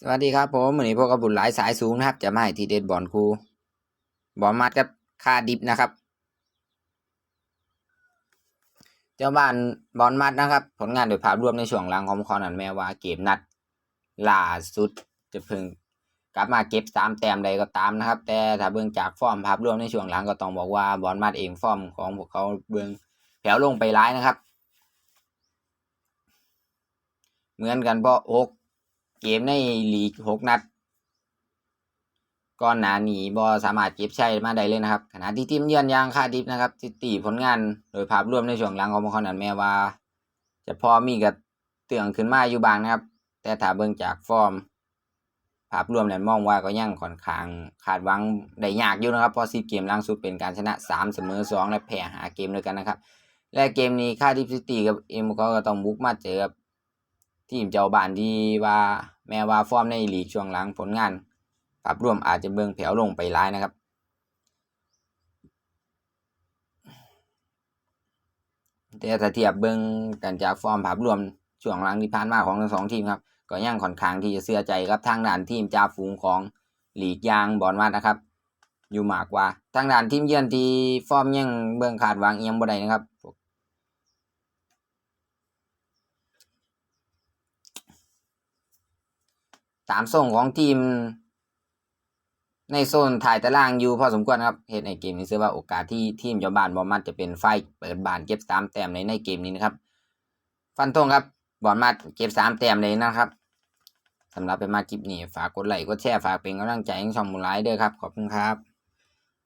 สวัสดีครับผมวันนี้พวกกระบุญหลายสายสูงนะครับ จะมาให้ทีเด็ดบอลครูบอลมัดกับค่าดิบนะครับ เจ้าบ้านบอลมัดนะครับ ผลงานโดยภาพรวมในช่วงหลังของคอนันแม้ว่าเกมนัดล่าสุดจะพิ่งกลับมาเก็บสามแต้มใดก็ตามนะครับ แต่ถ้าเบื้องจากฟอร์มภาพรวมในช่วงหลังก็ต้องบอกว่าบอลมัดเองฟอร์มของพวกเขาเบื้องแผวลงไปร้ายนะครับ เหมือนกันเพราะโอก เกมในลีกหกนัดก่อนหน้านี้บอสามารถเก็บชัยมาได้เลยนะครับ ขณะที่ทีมเยือนยางคาดิฟนะครับซิตีผลงานโดยภาพรวมในช่วงหลังของพวกเขานั้นแม้ว่า จะพอมีกับเตืองขึ้นมาอยู่บางนะครับ แต่ถ้าเบิ่งจากฟอร์ม ภาพรวมนั้นมองว่าก็ยังค่อนข้างขาดหวังได้ยากอยู่นะครับเพราะซีเกมล่าสุดเป็นการชนะ3เสมอ2และแพ้หาเกมด้วยกันนะครับ และเกมนี้คาดิฟซิตี้กับเอ็มก็ต้องบุกมาเจอกับ ทีมเจ้าบ้านที่ว่าแม้ว่าฟอร์มในลีกช่วงหลังผลงานภาพรวมอาจจะเบิ่งแผ่วลงไปร้ายนะครับ แต่ถ้าเทียบเบิ่งกันจากฟอร์มภาพรวมช่วงหลังที่ผ่านมาของทั้งสองทีมครับก็ยังค่อนข้างที่จะเชื่อใจกับทางด้านทีมจ่าฝูงของหลีกยางบอลมานะครับ อยู่มากกว่าทางด้านทีมเยือนที่ฟอร์มยังเบิ่งขาดหวางเอียงบ่ได้นะครับ ตามส่งของทีม ในโซนถ่ายตารางอยู่พอสมควรครับเห็นในเกมนี้เชื่อว่าโอกาสที่ทีมเจ้าบ้านบอลมัดจะเป็นไฟเปิดบานเก็บสามแต้มในในเกมนี้นะครับ ฟันธงครับบอลมัดเก็บสามแต้มเลยนะครับสำหรับเป็นมาคลิปนี้ฝากกดไลค์กดแชร์ฝากเป็นกำลังใจให้ช่องมูลไลเด้อครับขอบคุณครับ